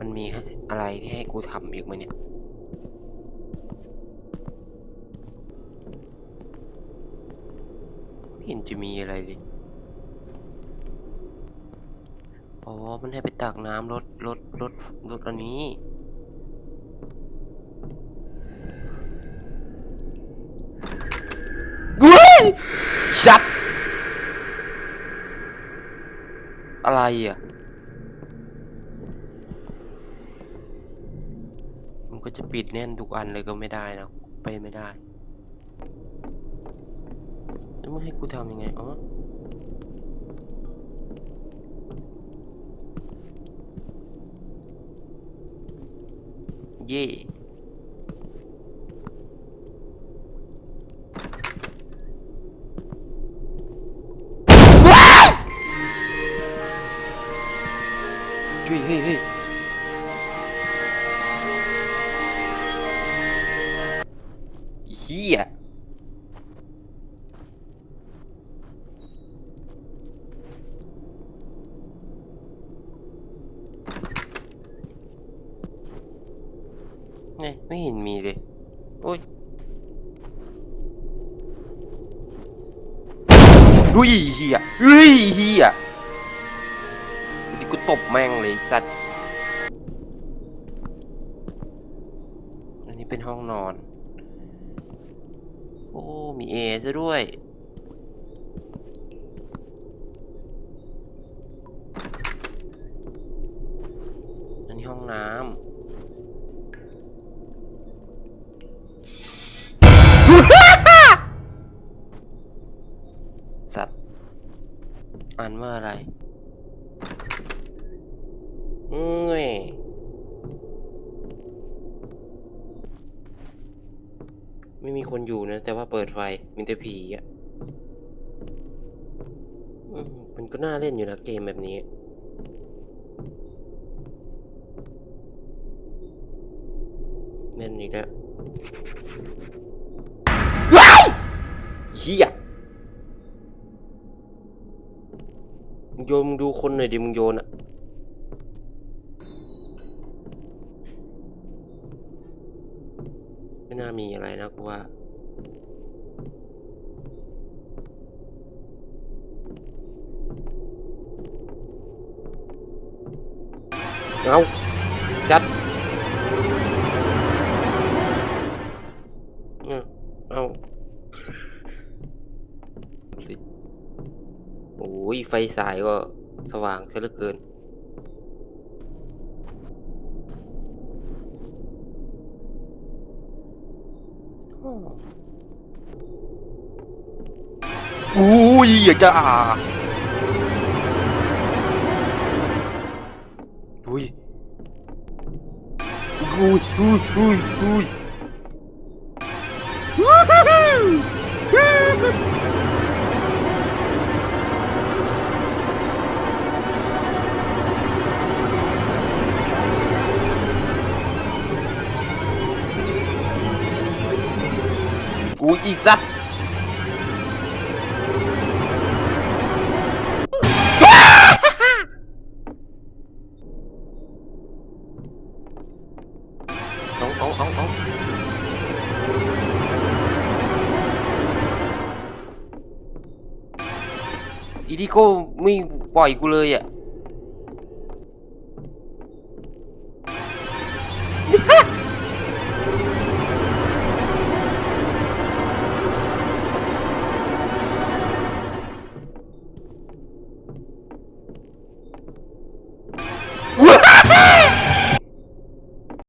มันมีอะไรที่ให้กูทำอีกไหมเนี่ย ไม่เห็นจะมีอะไรเลย อ๋อ มันให้ไปตักน้ำรถรถรถรถอันนี้เฮ้ยชัดอะไรอะ มัน ก็จะปิดแน่นทุกอันเลยก็ไม่ได้นะ ไปไม่ได้ แล้วมึงให้กูทำยังไง อ๋อ เย่ช่วยเฮ้ย ฮ้ยเฮียไงไม่เห็นมีเลยโอ้ยดุยเฮียเฮ้ยเฮียนี่กูตบแม่งเลยสัตว์ อันนี้เป็นห้องนอน มีเอซะด้วย อันนี้ห้องน้ำสัตว์อ่านว่าอะไรเอ้ย ไม่มีคนอยู่นะ แต่ว่าเปิดไฟมีแต่ผีอะมันก็น่าเล่นอยู่นะเกมแบบนี้ เล่นอีกแล้วเฮียมึงโยนมึงดูคนหน่อยดิมึงโยนอะ ไม่น่ามีอะไรนะกูว่าเอาชัดเอาเอาโอ้ยไฟสายก็สว่างซะเหลือเกิน อุ้ยอยากจะอ่าอุ้ยอุ้ยอุ้ยอุ้ยอุ้ย ยอีสัตว์เอาเอาเอาเอาอีดิโก้ไม่ปล่อยกูเลยอะ